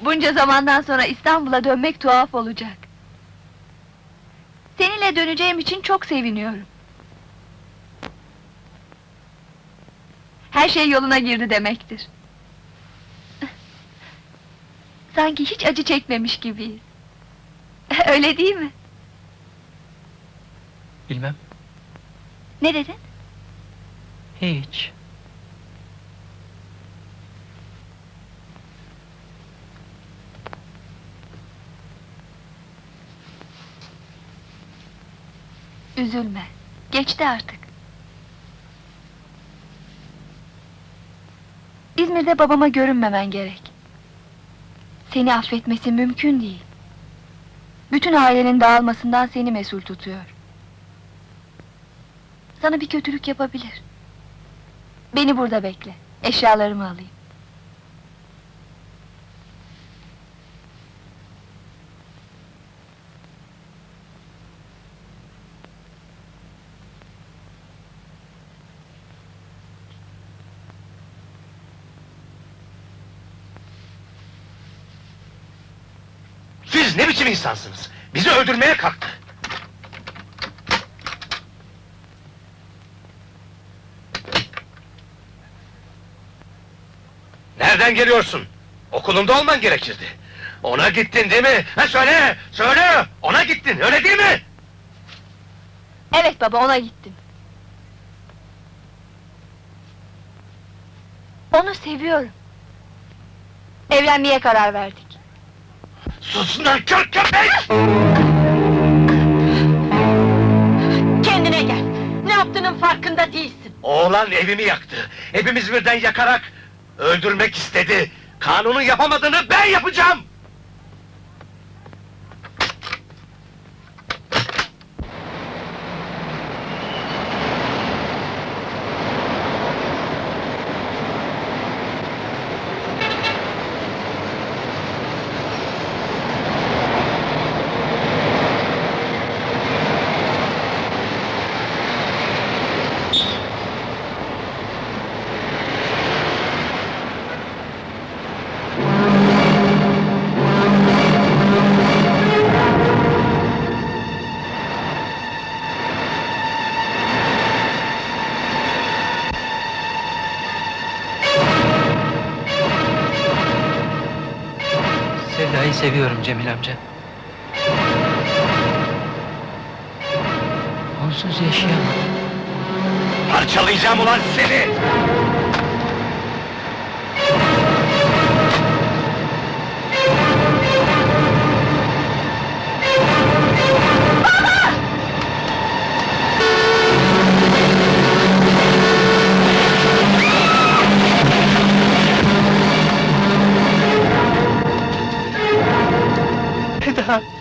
Bunca zamandan sonra İstanbul'a dönmek tuhaf olacak. Seninle döneceğim için çok seviniyorum. Her şey yoluna girdi demektir. Sanki hiç acı çekmemiş gibiyiz. Öyle değil mi? Bilmem. Ne dedin? Hiç. Üzülme. Geçti artık. İzmir'de babama görünmemen gerek. Seni affetmesi mümkün değil. Bütün ailenin dağılmasından seni mesul tutuyor. Sana bir kötülük yapabilir. Beni burada bekle. Eşyalarımı alayım. Siz ne biçim insansınız? Bizi öldürmeye kalktı. Nereden geliyorsun? Okulunda olman gerekirdi. Ona gittin değil mi? Ha söyle, söyle! Ona gittin, öyle değil mi? Evet baba, ona gittim. Onu seviyorum. Evlenmeye karar verdik. Sus nankör köpek! Kendine gel! Ne yaptığının farkında değilsin! Oğlan evimi yaktı. Hepimiz birden yakarak öldürmek istedi. Kanunun yapamadığını ben yapacağım! Sevda'yı seviyorum Cemil amca. Onsuz yaşayamam. Parçalayacağım ulan seni! Allah.